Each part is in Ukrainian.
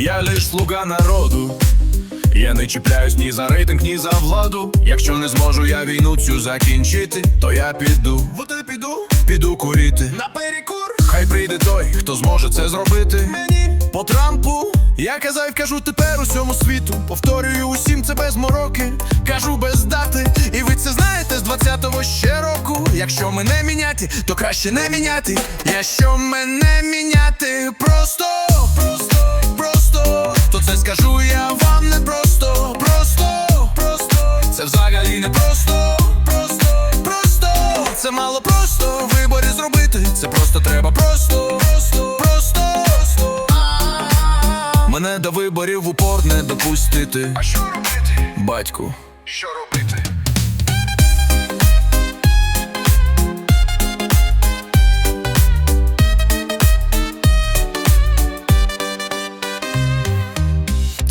Я лиш слуга народу. Я не чіпляюсь ні за рейтинг, ні за владу. Якщо не зможу я війну цю закінчити, то я піду. Вот я піду, піду курити. На перекур. Хай прийде той, хто зможе це зробити. Мені по Трампу. Я казав, кажу тепер усьому світу. Повторюю усім це без мороки. Кажу без дати. І ви це знаєте з 20-го ще року. Якщо мене міняти, то краще не міняти. Якщо мене міняти, просто, Мене до виборів упор не допустити. А що робити? Батьку. Що робити?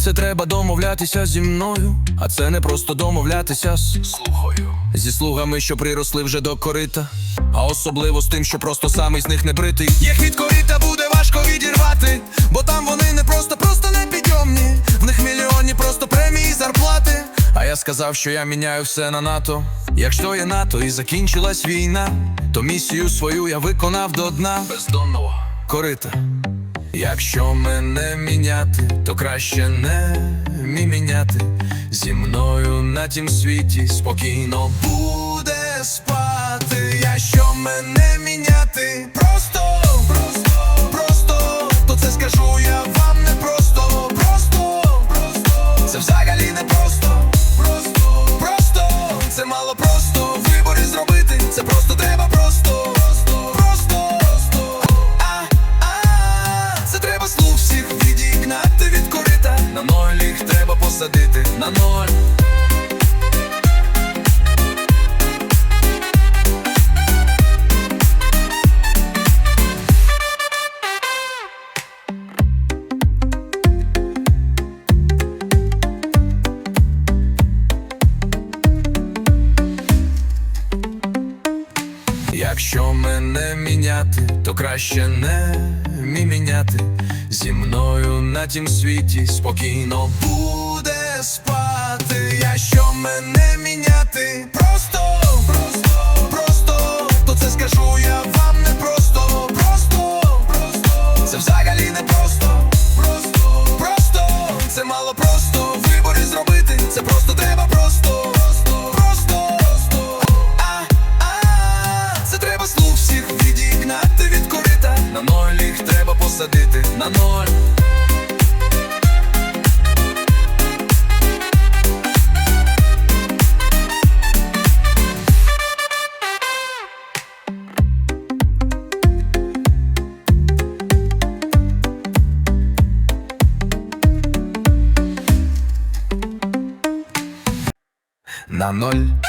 Це треба домовлятися зі мною, а це не просто домовлятися з Слухаю. зі слугами, що приросли вже до корита, а особливо з тим, що просто самий з них не бритий. Їх від корита буде важко відірвати, бо там вони не просто, сказав, що я міняю все на НАТО. Якщо є НАТО і закінчилась війна, то місію свою я виконав до дна бездонного корита. Якщо мене міняти, то краще не мі міняти. Зі мною на тім світі спокійно буде спати. Посадити на ноль. Якщо мене міняти, то краще не мі міняти. Зі мною на тім світі спокійно спати. Якщо мене міняти, просто, просто, просто, то це скажу я вам не просто, просто, просто, це взагалі не просто, просто, просто, це мало просто в виборі зробити. Це просто треба просто, просто, просто, просто. А, а, це треба слух всіх відігнати від корита. На ноль їх треба посадити на ноль. На ноль.